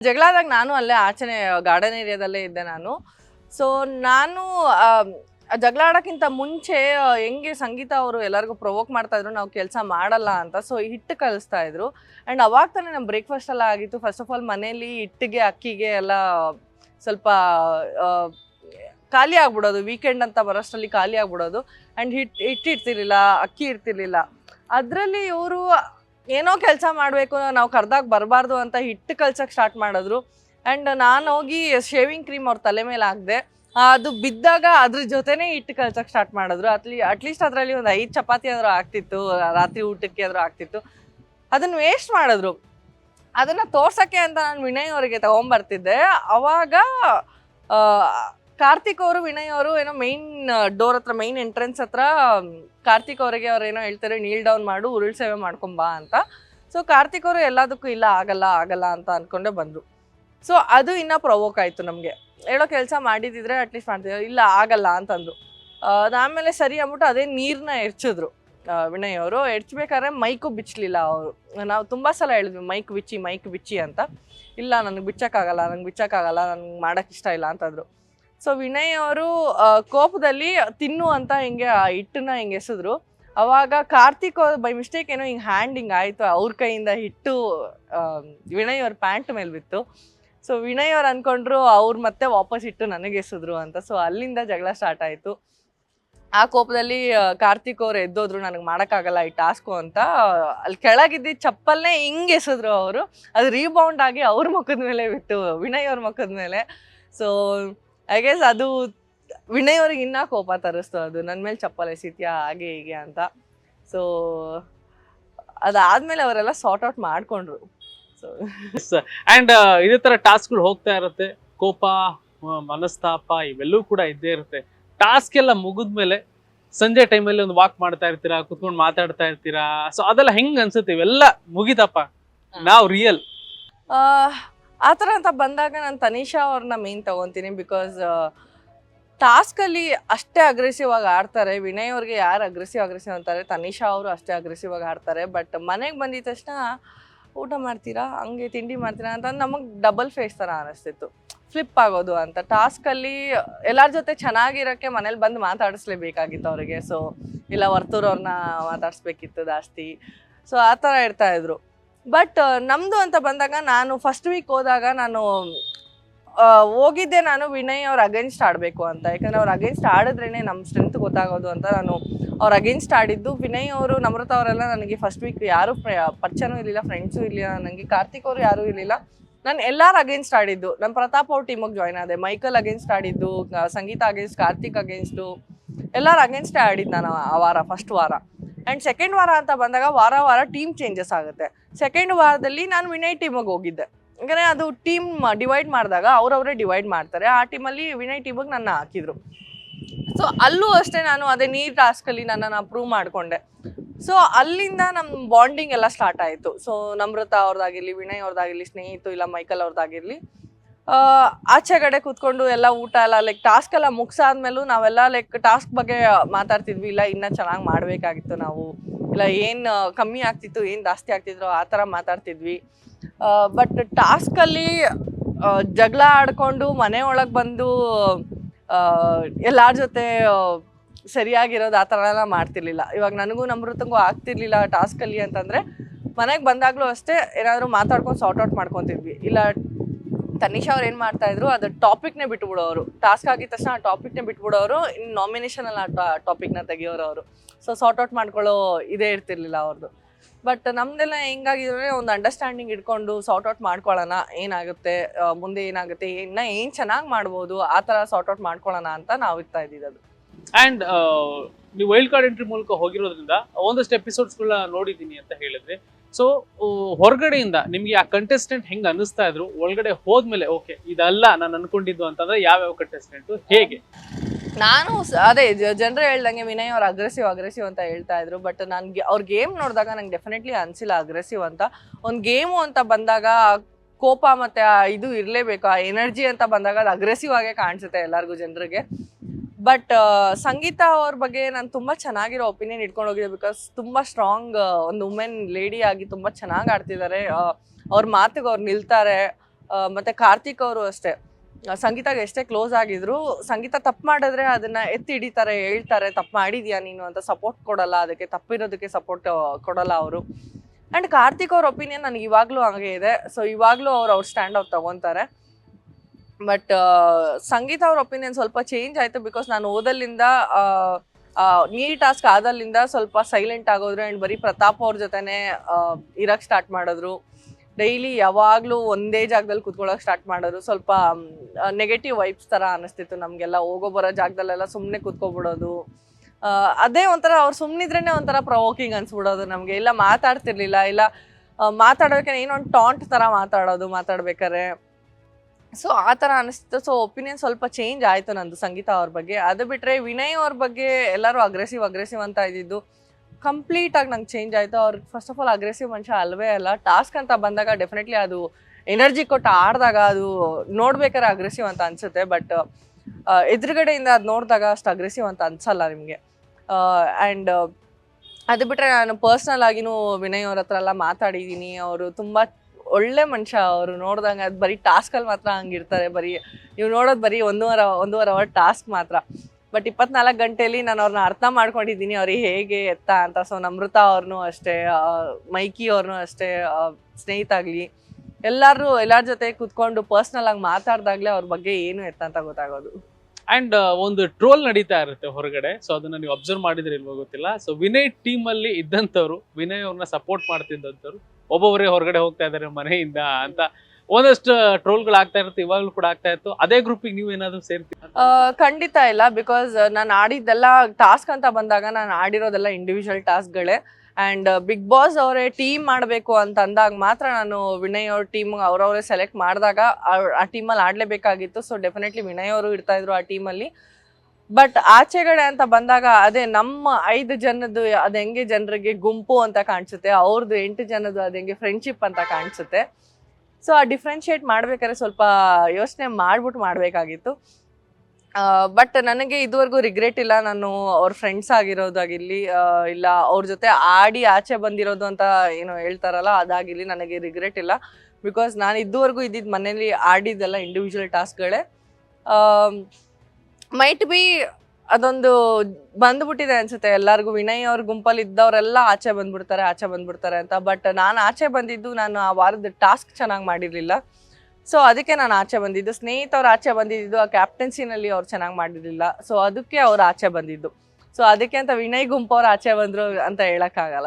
ಜಗಳ ಆದಾಗ ನಾನು ಅಲ್ಲೇ ಆಚೆನೆ ಗಾರ್ಡನ್ ಏರಿಯಾದಲ್ಲೇ ಇದ್ದೆ ನಾನು. ಸೊ ನಾನು ಆ, ಆ ಜಗಳ ಆಡೋಕ್ಕಿಂತ ಮುಂಚೆ ಹೆಂಗೆ ಸಂಗೀತ ಅವರು ಎಲ್ಲರಿಗೂ ಪ್ರೊವೋಕ್ ಮಾಡ್ತಾ ಇದ್ರು ನಾವು ಕೆಲಸ ಮಾಡಲ್ಲ ಅಂತ ಸೊ ಹಿಟ್ಟು ಕಲಿಸ್ತಾ ಇದ್ರು. ಆ್ಯಂಡ್ ಅವಾಗ ತಾನೇ ನಮ್ಮ ಬ್ರೇಕ್ಫಾಸ್ಟ್ ಎಲ್ಲ ಆಗಿತ್ತು. ಫಸ್ಟ್ ಆಫ್ ಆಲ್ ಮನೇಲಿ ಹಿಟ್ಟಿಗೆ ಅಕ್ಕಿಗೆ ಎಲ್ಲ ಸ್ವಲ್ಪ ಖಾಲಿ ಆಗ್ಬಿಡೋದು. ವೀಕೆಂಡ್ ಅಂತ ಬರೋಷ್ಟರಲ್ಲಿ ಖಾಲಿ ಆಗ್ಬಿಡೋದು. ಆ್ಯಂಡ್ ಹಿಟ್ಟು ಹಿಟ್ಟು ಇರ್ತಿರ್ಲಿಲ್ಲ ಅಕ್ಕಿ ಇರ್ತಿರ್ಲಿಲ್ಲ. ಅದರಲ್ಲಿ ಇವರು ಏನೋ ಕೆಲಸ ಮಾಡಬೇಕು, ನಾವು ಕರ್ದಾಗ ಬರಬಾರ್ದು ಅಂತ ಹಿಟ್ಟು ಕಲ್ಸಕ್ಕೆ ಸ್ಟಾರ್ಟ್ ಮಾಡಿದ್ರು. ಆ್ಯಂಡ್ ನಾನು ಹೋಗಿ ಶೇವಿಂಗ್ ಕ್ರೀಮ್ ಅವ್ರ ತಲೆ ಮೇಲೆ ಹಾಕಿದೆ, ಅದು ಬಿದ್ದಾಗ ಅದ್ರ ಜೊತೆನೇ ಹಿಟ್ಟು ಕಲ್ಸಕ್ಕೆ ಸ್ಟಾರ್ಟ್ ಮಾಡಿದ್ರು. ಅಟ್ಲಿ ಅಟ್ಲೀಸ್ಟ್ ಅದರಲ್ಲಿ ಒಂದು ಐದು ಚಪಾತಿ ಆದರೂ ಆಗ್ತಿತ್ತು, ರಾತ್ರಿ ಊಟಕ್ಕೆ ಆದರೂ ಆಗ್ತಿತ್ತು. ಅದನ್ನು ವೇಸ್ಟ್ ಮಾಡಿದ್ರು. ಅದನ್ನು ತೋರ್ಸೋಕ್ಕೆ ಅಂತ ನಾನು ವಿನಯ್ ಅವರಿಗೆ ತಗೊಂಬರ್ತಿದ್ದೆ. ಅವಾಗ ಕಾರ್ತಿಕ್ ಅವರು, ವಿನಯ್ ಅವರು ಏನೋ ಮೈನ್ ಡೋರ್ ಹತ್ರ ಮೈನ್ ಎಂಟ್ರೆನ್ಸ್ ಹತ್ರ ಕಾರ್ತಿಕ್ ಅವರಿಗೆ ಅವ್ರು ಏನೋ ಹೇಳ್ತಾರೆ ನೀಲ್ ಡೌನ್ ಮಾಡು, ಉರುಳ್ ಸೇವೆ ಮಾಡ್ಕೊಂಬಾ ಅಂತ. ಸೊ ಕಾರ್ತಿಕ್ ಅವರು ಎಲ್ಲದಕ್ಕೂ ಇಲ್ಲ, ಆಗಲ್ಲ ಆಗಲ್ಲ ಅಂತ ಅನ್ಕೊಂಡೆ ಬಂದರು. ಸೊ ಅದು ಇನ್ನೂ ಪ್ರವೋಕ್ ಆಯಿತು ನಮಗೆ. ಹೇಳೋ ಕೆಲಸ ಮಾಡಿದಿದ್ರೆ ಅಟ್ಲೀಸ್ಟ್ ಮಾಡ್ತಿದ್ರು ಇಲ್ಲ, ಆಗಲ್ಲ ಅಂತಂದ್ರು. ಆಮೇಲೆ ಸರಿ ಅಂದ್ಬಿಟ್ಟು ಅದೇ ನೀರನ್ನ ಎರ್ಚಿದ್ರು ವಿನಯ್ ಅವರು. ಎರ್ಚ್ಬೇಕಾದ್ರೆ ಮೈಕು ಬಿಚ್ಚಲಿಲ್ಲ ಅವರು. ನಾವು ತುಂಬ ಸಲ ಹೇಳಿದ್ವಿ, ಮೈಕ್ ಬಿಚ್ಚಿ ಮೈಕ್ ಬಿಚ್ಚಿ ಅಂತ. ಇಲ್ಲ ನನಗೆ ಬಿಚ್ಚಕ್ಕಾಗಲ್ಲ, ನಂಗೆ ಬಿಚ್ಚಕ್ಕಾಗಲ್ಲ ನನಗೆ ಮಾಡೋಕ್ಕೆ ಇಷ್ಟ ಇಲ್ಲ ಅಂತಂದ್ರು. ಸೊ ವಿನಯ್ ಅವರು ಕೋಪದಲ್ಲಿ ತಿನ್ನು ಅಂತ ಹಿಂಗೆ ಆ ಹಿಟ್ಟನ್ನ ಹಿಂಗೆ ಎಸೆದ್ರು. ಅವಾಗ ಕಾರ್ತಿಕ್ ಅವ್ರ ಬೈ ಮಿಸ್ಟೇಕ್ ಏನೋ ಹಿಂಗೆ ಹ್ಯಾಂಡ್ ಹಿಂಗೆ ಆಯಿತು, ಅವ್ರ ಕೈಯಿಂದ ಹಿಟ್ಟು ವಿನಯ್ ಅವ್ರ ಪ್ಯಾಂಟ್ ಮೇಲೆ ಬಿತ್ತು. ಸೊ ವಿನಯ್ ಅವ್ರು ಅನ್ಕೊಂಡ್ರು ಅವ್ರು ಮತ್ತೆ ವಾಪಸ್ ಇಟ್ಟು ನನಗೆ ಎಸೆದ್ರು ಅಂತ. ಸೊ ಅಲ್ಲಿಂದ ಜಗಳ ಸ್ಟಾರ್ಟ್ ಆಯಿತು. ಆ ಕೋಪದಲ್ಲಿ ಕಾರ್ತಿಕ್ ಅವ್ರು ಎದ್ದೋದ್ರು, ನನಗೆ ಮಾಡೋಕ್ಕಾಗಲ್ಲ ಈ ಟಾಸ್ಕು ಅಂತ. ಅಲ್ಲಿ ಕೆಳಗಿದ್ದ ಚಪ್ಪಲ್ನೇ ಹಿಂಗೆ ಎಸೆದ್ರು ಅವರು. ಅದು ರೀಬೌಂಡ್ ಆಗಿ ಅವ್ರ ಮುಖದ ಮೇಲೆ ಬಿತ್ತು ವಿನಯ್ ಅವ್ರ ಮುಖದ ಮೇಲೆ. ಸೊ ಐ ಗೆಸ್ ಅದು ವಿನಯ್ ಅವ್ರಿಗೆ ಇನ್ನೂ ಕೋಪ ತರಿಸ್ತು ಅದು. ನನ್ನ ಮೇಲೆ ಚಪ್ಪಲ್ ಎಸಿತ್ಯಾ ಹಾಗೆ ಹೀಗೆ ಅಂತ. ಸೊ ಅದಾದ್ಮೇಲೆ ಅವರೆಲ್ಲ ಸಾರ್ಟ್ ಔಟ್ ಮಾಡ್ಕೊಂಡ್ರು. ಸೊ ಅಂಡ್ ಇದೇ ತರ ಟಾಸ್ಕ್ಗಳು ಹೋಗ್ತಾ ಇರುತ್ತೆ. ಕೋಪ ಮನಸ್ತಾಪ ಇವೆಲ್ಲವೂ ಕೂಡ ಇದ್ದೇ ಇರುತ್ತೆ. ಟಾಸ್ಕ್ ಎಲ್ಲ ಮುಗಿದ್ಮೇಲೆ ಸಂಜೆ ಟೈಮಲ್ಲಿ ಒಂದು ವಾಕ್ ಮಾಡ್ತಾ ಇರ್ತೀರಾ ಕುತ್ಕೊಂಡು ಮಾತಾಡ್ತಾ ಇರ್ತೀರಾ. ಸೊ ಅದೆಲ್ಲ ಹೆಂಗ್ ಅನ್ಸುತ್ತೆ? ಇವೆಲ್ಲ ಮುಗಿತಪ್ಪ ನಾವು ರಿಯಲ್ ಆ ಥರ ಅಂತ ಬಂದಾಗ ನಾನು ತನಿಷಾ ಅವ್ರನ್ನ ಮೇನ್ ತಗೊತೀನಿ ಬಿಕಾಸ್ ಟಾಸ್ಕಲ್ಲಿ ಅಷ್ಟೇ ಅಗ್ರೆಸಿವ್ ಆಗಿ ಆಡ್ತಾರೆ. ವಿನಯ್ ಅವ್ರಿಗೆ ಯಾರು ಅಗ್ರೆಸಿವ್ ಅಗ್ರೆಸಿವ್ ಅಂತಾರೆ, ತನಿಷಾ ಅವರು ಅಷ್ಟೇ ಅಗ್ರೆಸಿವ್ ಆಗಿ ಆಡ್ತಾರೆ. ಬಟ್ ಮನೆಗೆ ಬಂದಿದ ತಕ್ಷಣ, ಊಟ ಮಾಡ್ತೀರಾ? ಹಂಗೆ ತಿಂಡಿ ಮಾಡ್ತೀರಾ ಅಂತ ನಮಗೆ ಡಬಲ್ ಫೇಸ್ ಥರ ಅನಿಸ್ತಿತ್ತು. ಫ್ಲಿಪ್ ಆಗೋದು ಅಂತ. ಟಾಸ್ಕಲ್ಲಿ ಎಲ್ಲರ ಜೊತೆ ಚೆನ್ನಾಗಿರೋಕ್ಕೆ ಮನೇಲಿ ಬಂದು ಮಾತಾಡಿಸ್ಲೇಬೇಕಾಗಿತ್ತು ಅವರಿಗೆ. ಸೊ ಇಲ್ಲ ವರ್ತೂರವ್ರನ್ನ ಮಾತಾಡಿಸ್ಬೇಕಿತ್ತು ಜಾಸ್ತಿ. ಸೊ ಆ ಥರ ಇರ್ತಾ ಇದ್ರು. ಬಟ್ ನಮ್ಮದು ಅಂತ ಬಂದಾಗ ನಾನು ಫಸ್ಟ್ ವೀಕ್ ಹೋದಾಗ ನಾನು ಹೋಗಿದ್ದೆ ನಾನು ವಿನಯ್ ಅವ್ರ ಅಗೇನ್ಸ್ಟ್ ಆಡಬೇಕು ಅಂತ. ಯಾಕಂದ್ರೆ ಅವ್ರ ಅಗೇನ್ಸ್ಟ್ ಆಡಿದ್ರೇನೆ ನಮ್ಮ ಸ್ಟ್ರೆಂತ್ ಗೊತ್ತಾಗೋದು ಅಂತ ನಾನು ಅವ್ರ ಅಗೇನ್ಸ್ಟ್ ಆಡಿದ್ದು. ವಿನಯ್ ಅವರು, ನಮ್ರತ ಅವರೆಲ್ಲ ನನಗೆ ಫಸ್ಟ್ ವೀಕ್ ಯಾರು ಪರಿಚಯನೂ ಇರಲಿಲ್ಲ ಫ್ರೆಂಡ್ಸೂ ಇರಲಿಲ್ಲ ನನಗೆ ಕಾರ್ತಿಕ್ ಅವರು ಯಾರೂ ಇರಲಿಲ್ಲ. ನಾನು ಎಲ್ಲರ ಅಗೇನ್ಸ್ಟ್ ಆಡಿದ್ದು. ನಾನು ಪ್ರತಾಪ್ ಅವ್ರ ಟೀಮಿಗೆ ಜಾಯ್ನ್ ಆದೆ. ಮೈಕಲ್ ಅಗೇನ್ಸ್ಟ್ ಆಡಿದ್ದು ಸಂಗೀತ ಅಗೇನ್ಸ್ಟ್ ಕಾರ್ತಿಕ್ ಅಗೇನ್ಸ್ಟು ಎಲ್ಲರ ಅಗೇನ್ಸ್ಟೇ ಆಡಿದ್ದು ನಾನು ಆ ವಾರ ಫಸ್ಟ್ ವಾರ. ಆ್ಯಂಡ್ ಸೆಕೆಂಡ್ ವಾರ ಅಂತ ಬಂದಾಗ ವಾರ ವಾರ ಟೀಮ್ ಚೇಂಜಸ್ ಆಗುತ್ತೆ. ಸೆಕೆಂಡ್ ವಾರದಲ್ಲಿ ನಾನು ವಿನಯ್ ಟೀಮಿಗೆ ಹೋಗಿದ್ದೆ. ಯಾಕಂದರೆ ಅದು ಟೀಮ್ ಡಿವೈಡ್ ಮಾಡಿದಾಗ ಅವ್ರವರೇ ಡಿವೈಡ್ ಮಾಡ್ತಾರೆ. ಆ ಟೀಮಲ್ಲಿ ವಿನಯ್ ಟೀಮಿಗೆ ನನ್ನ ಹಾಕಿದ್ರು. ಸೊ ಅಲ್ಲೂ ಅಷ್ಟೇ ನಾನು ಅದೇ ನೀರ್ ಟಾಸ್ಕಲ್ಲಿ ನನ್ನನ್ನು ಪ್ರೂವ್ ಮಾಡಿಕೊಂಡೆ. ಸೊ ಅಲ್ಲಿಂದ ನಮ್ಮ ಬಾಂಡಿಂಗ್ ಎಲ್ಲ ಸ್ಟಾರ್ಟ್ ಆಯಿತು. ಸೊ ನಮ್ರತ ಅವ್ರದ್ದಾಗಿರಲಿ, ವಿನಯ್ ಅವ್ರದ್ದಾಗಿರಲಿ ಸ್ನೇಹಿತು ಇಲ್ಲ ಮೈಕಲ್ ಅವ್ರದ್ದಾಗಿರಲಿ ಆಚೆಗಡೆ ಕೂತ್ಕೊಂಡು ಎಲ್ಲ ಊಟ ಎಲ್ಲ ಲೈಕ್ ಟಾಸ್ಕ್ ಎಲ್ಲ ಮುಗಿಸಾದ್ಮೇಲೂ ನಾವೆಲ್ಲ ಲೈಕ್ ಟಾಸ್ಕ್ ಬಗ್ಗೆ ಮಾತಾಡ್ತಿದ್ವಿ. ಇಲ್ಲ, ಇನ್ನೂ ಚೆನ್ನಾಗಿ ಮಾಡಬೇಕಾಗಿತ್ತು ನಾವು. ಇಲ್ಲ, ಏನು ಕಮ್ಮಿ ಆಗ್ತಿತ್ತು, ಏನು ಜಾಸ್ತಿ ಆಗ್ತಿದ್ರು, ಆ ಥರ ಮಾತಾಡ್ತಿದ್ವಿ. ಬಟ್ ಟಾಸ್ಕಲ್ಲಿ ಜಗಳ ಆಡ್ಕೊಂಡು ಮನೆ ಒಳಗೆ ಬಂದು ಎಲ್ಲರ ಜೊತೆ ಸರಿಯಾಗಿರೋದು ಆ ಥರ ಎಲ್ಲ ಮಾಡ್ತಿರ್ಲಿಲ್ಲ. ಇವಾಗ ನನಗೂ ನಮ್ರತಂಗೂ ಆಗ್ತಿರ್ಲಿಲ್ಲ ಟಾಸ್ಕಲ್ಲಿ ಅಂತಂದರೆ, ಮನೆಗೆ ಬಂದಾಗಲೂ ಅಷ್ಟೇ ಏನಾದರೂ ಮಾತಾಡ್ಕೊಂಡು ಸಾರ್ಟ್ ಔಟ್ ಮಾಡ್ಕೊತಿದ್ವಿ. ಇಲ್ಲ ತನಿಷಾ ಅವ್ರು ಏನು ಮಾಡ್ತಾ ಇದ್ರು, ಅದು ಟಾಪಿಕ್ನೇ ಬಿಟ್ಬಿಡೋರು. ಟಾಸ್ಕ್ ಆಗಿದ ತಕ್ಷಣ ಆ ಟಾಪಿಕ್ನೇ ಬಿಟ್ಬಿಡೋರು ಇನ್ನು ನಾಮಿನೇಷನಲ್ಲಿ ಆ ಟಾಪಿಕ್ನ ತೆಗಿಯೋರು ಅವರು ಸೊ ಸಾರ್ಟ್ ಔಟ್ ಮಾಡ್ಕೊಳ್ಳೋ ಇದೇ ಇರ್ತಿರ್ಲಿಲ್ಲ ಅವ್ರದ್ದು ಬಟ್ ನಮ್ದೆಲ್ಲ ಹೆಂಗಾಗಿದ್ರೆ ಒಂದು ಅಂಡರ್ಸ್ಟ್ಯಾಂಡಿಂಗ್ ಇಟ್ಕೊಂಡು ಸಾರ್ಟ್ ಔಟ್ ಮಾಡ್ಕೊಳ್ಳೋಣ, ಏನಾಗುತ್ತೆ ಮುಂದೆ ಏನಾಗುತ್ತೆ, ಇನ್ನ ಏನು ಚೆನ್ನಾಗಿ ಮಾಡ್ಬೋದು, ಆ ಥರ ಸಾರ್ಟ್ ಔಟ್ ಮಾಡ್ಕೊಳ್ಳೋಣ ಅಂತ ನಾವು ಇರ್ತಾ ಇದ್ದಿದ್ದು ಅಂಡ್ ನೀವು ವೈಲ್ಡ್ ಕಾರ್ಡ್ ಎಂಟ್ರಿ ಮೂಲಕ ಹೋಗಿರೋದ್ರಿಂದ ಒಂದಷ್ಟು ಎಪಿಸೋಡ್ಸ್ಗಳನ್ನ ನೋಡಿದ್ದೀನಿ ಅಂತ ಹೇಳಿದ್ರಿ ಸೊ ಹೊರಗಡೆಯಿಂದ ನಿಮ್ಗೆ ಆ ಕಂಟೆಸ್ಟೆಂಟ್ ಹೆಂಗ್ ಅನ್ನಿಸ್ತಾ ಇದ್ರು? ಒಳಗಡೆ ಹೋದ್ಮೇಲೆ ಓಕೆ ಇದಲ್ಲ ನಾನು ಅನ್ಕೊಂಡಿದ್ದು ಅಂತಂದ್ರೆ ಯಾವ್ಯಾವ ಕಂಟೆಸ್ಟೆಂಟ್ ಹೇಗೆ? ನಾನು ಅದೇ ಜನರು ಹೇಳ್ದಂಗೆ ವಿನಯ್ ಅವ್ರು ಅಗ್ರೆಸಿವ್ ಅಗ್ರೆಸಿವ್ ಅಂತ ಹೇಳ್ತಾ ಇದ್ರು ಬಟ್ ನನ್ಗೆ ಅವ್ರ ಗೇಮ್ ನೋಡಿದಾಗ ನಂಗೆ ಡೆಫಿನೆಟ್ಲಿ ಅನ್ಸಿಲ್ಲ ಅಗ್ರೆಸಿವ್ ಅಂತ. ಒಂದು ಗೇಮು ಅಂತ ಬಂದಾಗ ಕೋಪ ಮತ್ತೆ ಇದು ಇರಲೇಬೇಕು, ಆ ಎನರ್ಜಿ ಅಂತ ಬಂದಾಗ ಅದು ಅಗ್ರೆಸಿವ್ ಆಗೇ ಕಾಣಿಸುತ್ತೆ ಎಲ್ಲರಿಗೂ ಜನರಿಗೆ. ಬಟ್ ಸಂಗೀತ ಅವ್ರ ಬಗ್ಗೆ ನಾನು ತುಂಬ ಚೆನ್ನಾಗಿರೋ ಒಪಿನಿಯನ್ ಇಟ್ಕೊಂಡು ಹೋಗಿದ್ದೆ ಬಿಕಾಸ್ ತುಂಬ ಸ್ಟ್ರಾಂಗ್ ಒಂದು ವುಮೆನ್ ಲೇಡಿ ಆಗಿ ತುಂಬ ಚೆನ್ನಾಗಿ ಆಡ್ತಿದ್ದಾರೆ ಅವ್ರ ಮಾತಿಗೆ ಅವ್ರು ನಿಲ್ತಾರೆ. ಮತ್ತು ಕಾರ್ತಿಕ್ ಅವರು ಅಷ್ಟೇ. ಸಂಗೀತಾಗೆ ಎಷ್ಟೇ ಕ್ಲೋಸ್ ಆಗಿದ್ರು, ಸಂಗೀತ ತಪ್ಪು ಮಾಡಿದ್ರೆ ಅದನ್ನ ಎತ್ತಿ ಹಿಡಿತಾರೆ, ಹೇಳ್ತಾರೆ, ತಪ್ಪು ಮಾಡಿದ್ಯಾ ನೀನು ಅಂತ ಸಪೋರ್ಟ್ ಕೊಡಲ್ಲ, ಅದಕ್ಕೆ ತಪ್ಪಿರೋದಕ್ಕೆ ಸಪೋರ್ಟ್ ಕೊಡಲ್ಲ ಅವರು. ಆ್ಯಂಡ್ ಕಾರ್ತಿಕ್ ಅವ್ರ ಒಪಿನಿಯನ್ ನನಗೆ ಇವಾಗಲೂ ಹಾಗೆ ಇದೆ. ಸೊ ಇವಾಗಲೂ ಅವ್ರು ಅವ್ರ ಸ್ಟ್ಯಾಂಡ್ ಅವ್ರು ತಗೊತಾರೆ. ಬಟ್ ಸಂಗೀತ ಅವ್ರ ಒಪಿನಿಯನ್ ಸ್ವಲ್ಪ ಚೇಂಜ್ ಆಯಿತು ಬಿಕಾಸ್ ನಾನು ಓದಲ್ಲಿಂದ ನೀಟ್ ಟಾಸ್ಕ್ ಆದಲ್ಲಿಂದ ಸ್ವಲ್ಪ ಸೈಲೆಂಟ್ ಆಗೋದ್ರು ಆ್ಯಂಡ್ ಬರೀ ಪ್ರತಾಪ್ ಅವ್ರ ಜೊತೆನೆ ಇರೋಕ್ಕೆ ಸ್ಟಾರ್ಟ್ ಮಾಡಿದ್ರು. ಡೈಲಿ ಯಾವಾಗಲೂ ಒಂದೇ ಜಾಗದಲ್ಲಿ ಕುತ್ಕೊಳ್ಳೋಕೆ ಸ್ಟಾರ್ಟ್ ಮಾಡೋದು ಸ್ವಲ್ಪ ನೆಗೆಟಿವ್ ವೈಬ್ಸ್ ಥರ ಅನಿಸ್ತಿತ್ತು ನಮಗೆಲ್ಲ. ಹೋಗೋ ಬರೋ ಜಾಗದಲ್ಲೆಲ್ಲ ಸುಮ್ಮನೆ ಕೂತ್ಕೊಬಿಡೋದು. ಅದೇ ಒಂಥರ ಅವ್ರು ಸುಮ್ಮನಿದ್ರೇ ಒಂಥರ ಪ್ರವೋಕಿಂಗ್ ಅನ್ಸ್ಬಿಡೋದು ನಮಗೆ. ಇಲ್ಲ ಮಾತಾಡ್ತಿರ್ಲಿಲ್ಲ. ಇಲ್ಲ ಮಾತಾಡೋಕೆ ಏನೋ ಒಂದು ಟಾಂಟ್ ಥರ ಮಾತಾಡೋದು ಮಾತಾಡ್ಬೇಕಾರೆ ಸೊ ಆ ಥರ ಅನಿಸ್ತು ಸೊ ಒಪಿನಿಯನ್ ಸ್ವಲ್ಪ ಚೇಂಜ್ ಆಯಿತು ನಂದು ಸಂಗೀತ ಅವ್ರ ಬಗ್ಗೆ. ಅದು ಬಿಟ್ಟರೆ ವಿನಯ್ ಅವ್ರ ಬಗ್ಗೆ ಎಲ್ಲರೂ ಅಗ್ರೆಸಿವ್ ಅಗ್ರೆಸಿವ್ ಅಂತ ಇದ್ದಿದ್ದು. ಕಂಪ್ಲೀಟಾಗಿ ನಂಗೆ ಚೇಂಜ್ ಆಯಿತು. ಅವ್ರು ಫಸ್ಟ್ ಆಫ್ ಆಲ್ ಅಗ್ರೆಸಿವ್ ಮನುಷ್ಯ ಅಲ್ವೇ ಅಲ್ಲ. ಟಾಸ್ಕ್ ಅಂತ ಬಂದಾಗ ಡೆಫಿನೆಟ್ಲಿ ಅದು ಎನರ್ಜಿ ಕೊಟ್ಟು ಆಡಿದಾಗ ಅದು ನೋಡ್ಬೇಕಾದ್ರೆ ಅಗ್ರೆಸಿವ್ ಅಂತ ಅನಿಸುತ್ತೆ. ಬಟ್ ಎದುರುಗಡೆಯಿಂದ ಅದು ನೋಡಿದಾಗ ಅಷ್ಟು ಅಗ್ರೆಸಿವ್ ಅಂತ ಅನ್ಸಲ್ಲ ನಿಮಗೆ. ಆ್ಯಂಡ್ ಅದು ಬಿಟ್ಟರೆ ನಾನು ಪರ್ಸ್ನಲ್ ಆಗಿನೂ ವಿನಯ್ ಅವ್ರ ಹತ್ರ ಎಲ್ಲ ಮಾತಾಡಿದ್ದೀನಿ ಅವರು ತುಂಬ ಒಳ್ಳೆ ಮನುಷ್ಯ, ಅವರು ನೋಡ್ದಂಗೆ ಅದು ಬರೀ ಟಾಸ್ಕಲ್ಲಿ ಮಾತ್ರ ಹಂಗಿರ್ತಾರೆ, ಬರೀ ನೀವು ನೋಡೋದು ಬರೀ ಒಂದೂವರೆ ಒಂದೂವರೆ ಅವರ್ ಟಾಸ್ಕ್ ಮಾತ್ರ. ಬಟ್ ಇಪ್ಪತ್ನಾಲ್ಕು ಗಂಟೆಯಲ್ಲಿ ನಾನು ಅವ್ರನ್ನ ಅರ್ಥ ಮಾಡ್ಕೊಂಡಿದ್ದೀನಿ, ಅವ್ರಿಗೆ ಹೇಗೆ ಎತ್ತ ಅಂತ. ಸೊ ನಮೃತ ಅವ್ರನ್ನೂ ಅಷ್ಟೇ ಮೈಕಿ ಅವ್ರನ್ನೂ ಅಷ್ಟೇ ಸ್ನೇಹಿತ ಆಗಲಿ ಎಲ್ಲರೂ ಎಲ್ಲರ ಜೊತೆ ಕೂತ್ಕೊಂಡು ಪರ್ಸ್ನಲ್ ಆಗಿ ಮಾತಾಡ್ದಾಗ್ಲೇ ಅವ್ರ ಬಗ್ಗೆ ಏನು ಎತ್ತ ಅಂತ ಗೊತ್ತಾಗೋದು. ಅಂಡ್ ಒಂದು ಟ್ರೋಲ್ ನಡೀತಾ ಇರುತ್ತೆ ಹೊರಗಡೆ. ಸೊ ಅದನ್ನ ನೀವು ಅಬ್ಸರ್ವ್ ಮಾಡಿದ್ರೆ ಇಲ್ವೋ ಗೊತ್ತಿಲ್ಲ. ಸೊ ವಿನಯ್ ಟೀಮ್ ಅಲ್ಲಿ ಇದ್ದಂಥವ್ರು, ವಿನಯ್ ಅವ್ರನ್ನ ಸಪೋರ್ಟ್ ಮಾಡ್ತಿದ್ದಂಥವ್ರು ಒಬ್ಬೊಬ್ಬರೇ ಹೊರಗಡೆ ಹೋಗ್ತಾ ಇದಾರೆ ಮನೆಯಿಂದ ಅಂತ ಒಂದಷ್ಟು ಟ್ರೋಲ್ಗಳು ಆಗ್ತಾ ಇರುತ್ತೆ, ಇವಾಗಲೂ ಕೂಡ ಆಗ್ತಾ ಇತ್ತು. ಅದೇ ಗ್ರೂಪಿಗೆ ನೀವು ಏನಾದರೂ ಸೇರ್ತೀವಿ ಖಂಡಿತ ಇಲ್ಲ ಬಿಕಾಸ್ ನಾನು ಆಡಿದ್ದೆಲ್ಲ ಟಾಸ್ಕ್ ಅಂತ ಬಂದಾಗ ನಾನು ಆಡಿರೋದೆಲ್ಲ ಇಂಡಿವಿಜುವಲ್ ಟಾಸ್ಕ್ಗಳೇ ಆ್ಯಂಡ್ ಬಿಗ್ ಬಾಸ್ ಅವರೇ ಟೀಮ್ ಮಾಡಬೇಕು ಅಂತ ಅಂದಾಗ ಮಾತ್ರ ನಾನು ವಿನಯ್ ಅವ್ರ ಟೀಮ್ ಅವರವರೇ ಸೆಲೆಕ್ಟ್ ಮಾಡಿದಾಗ ಆ ಟೀಮಲ್ಲಿ ಆಡಲೇಬೇಕಾಗಿತ್ತು. ಸೊ ಡೆಫಿನೆಟ್ಲಿ ವಿನಯ್ ಅವರು ಇರ್ತಾ ಇದ್ರು ಆ ಟೀಮಲ್ಲಿ ಬಟ್ ಆಚೆಗಡೆ ಅಂತ ಬಂದಾಗ ಅದೇ ನಮ್ಮ ಐದು ಜನದ್ದು ಅದು ಹೆಂಗೆ ಜನರಿಗೆ ಗುಂಪು ಅಂತ ಕಾಣಿಸುತ್ತೆ ಅವ್ರದ್ದು ಎಂಟು ಜನದ್ದು ಅದು ಹೆಂಗೆ ಫ್ರೆಂಡ್ಶಿಪ್ ಅಂತ ಕಾಣಿಸುತ್ತೆ. ಸೊ ಆ ಡಿಫ್ರೆನ್ಷಿಯೇಟ್ ಮಾಡ್ಬೇಕಾದ್ರೆ ಸ್ವಲ್ಪ ಯೋಚನೆ ಮಾಡ್ಬಿಟ್ಟು ಮಾಡಬೇಕಾಗಿತ್ತು. ಬಟ್ ನನಗೆ ಇದುವರೆಗೂ ರಿಗ್ರೆಟ್ ಇಲ್ಲ. ನಾನು ಅವ್ರ ಫ್ರೆಂಡ್ಸ್ ಆಗಿರೋದಾಗಿರ್ಲಿ ಇಲ್ಲ ಅವ್ರ ಜೊತೆ ಆಡಿ ಆಚೆ ಬಂದಿರೋದು ಅಂತ ಏನು ಹೇಳ್ತಾರಲ್ಲ, ಅದಾಗಿರ್ಲಿ ನನಗೆ ರಿಗ್ರೆಟ್ ಇಲ್ಲ. ಬಿಕಾಸ್ ನಾನು ಇದುವರೆಗೂ ಇದ್ದಿದ್ದು ಮನೇಲಿ ಆಡಿದ್ದೆಲ್ಲ ಇಂಡಿವಿಜುವಲ್ ಟಾಸ್ಕ್ಗಳೇ ಮೈಟ್ ಬಿ ಅದೊಂದು ಬಂದ್ಬಿಟ್ಟಿದೆ ಅನ್ಸುತ್ತೆ. ಎಲ್ಲರಿಗೂ ವಿನಯ್ ಅವ್ರ ಗುಂಪಲ್ಲಿ ಇದ್ದವರೆಲ್ಲ ಆಚೆ ಬಂದ್ಬಿಡ್ತಾರೆ ಆಚೆ ಬಂದ್ಬಿಡ್ತಾರೆ ಅಂತ. ಬಟ್ ನಾನು ಆಚೆ ಬಂದಿದ್ದು ನಾನು ಆ ವಾರದ ಟಾಸ್ಕ್ ಚೆನ್ನಾಗಿ ಮಾಡಿರಲಿಲ್ಲ. ಸೊ ಅದಕ್ಕೆ ನಾನು ಆಚೆ ಬಂದಿದ್ದು. ಸ್ನೇಹಿತವ್ರು ಆಚೆ ಬಂದಿದ್ದು, ಆ ಕ್ಯಾಪ್ಟನ್ಸಿನಲ್ಲಿ ಅವ್ರು ಚೆನ್ನಾಗಿ ಮಾಡಿರಲಿಲ್ಲ. ಸೊ ಅದಕ್ಕೆ ಅವ್ರು ಆಚೆ ಬಂದಿದ್ದು. ಸೊ ಅದಕ್ಕೆ ಅಂತ ವಿನಯ್ ಗುಂಪು ಅವ್ರು ಆಚೆ ಬಂದರು ಅಂತ ಹೇಳೋಕ್ಕಾಗಲ್ಲ.